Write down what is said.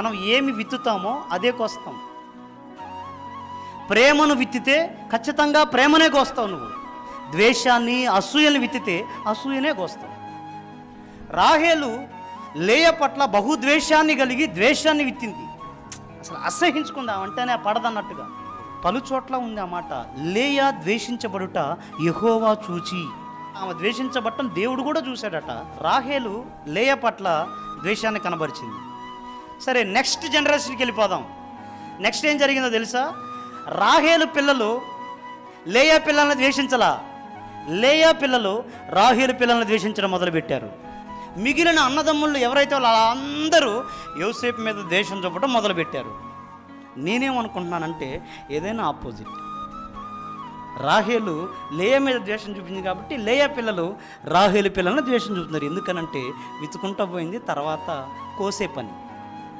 మనం ఏమి విత్తుతామో అదే కోస్తాం. ప్రేమను విత్తితే ఖచ్చితంగా ప్రేమనే కోస్తావు నువ్వు. ద్వేషాన్ని అసూయని విత్తితే అసూయనే కోస్తావు. రాహేలు లేయ పట్ల బహుద్వేషాన్ని కలిగి ద్వేషాన్ని విత్తింది. అసలు అసహించుకుందాం అంటేనే పడదన్నట్టుగా. పలు చోట్ల ఉంది ఆ మాట. లేయ ద్వేషించబడుట యహోవా చూచి. ఆమె ద్వేషించబట్టం దేవుడు కూడా చూశాడట. రాహేలు లేయ పట్ల ద్వేషాన్ని కనబరిచింది. సరే నెక్స్ట్ జనరేషన్కి వెళ్ళిపోదాం. నెక్స్ట్ ఏం జరిగిందో తెలుసా? రాహేలు పిల్లలు లేయా పిల్లల్ని ద్వేషించలా? లేయా పిల్లలు రాహేలు పిల్లల్ని ద్వేషించడం మొదలుపెట్టారు. మిగిలిన అన్నదమ్ముళ్ళు ఎవరైతే వాళ్ళు అందరూ యోసేపు మీద ద్వేషం చూపడం మొదలుపెట్టారు. నేనేమనుకుంటున్నానంటే ఏదైనా ఆపోజిట్ రాహేలు లేయ మీద ద్వేషం చూపించింది కాబట్టి లేయ పిల్లలు రాహేలు పిల్లలను ద్వేషం చూపుతున్నారు. ఎందుకనంటే వితుకుంటా పోయింది తర్వాత కోసే పని.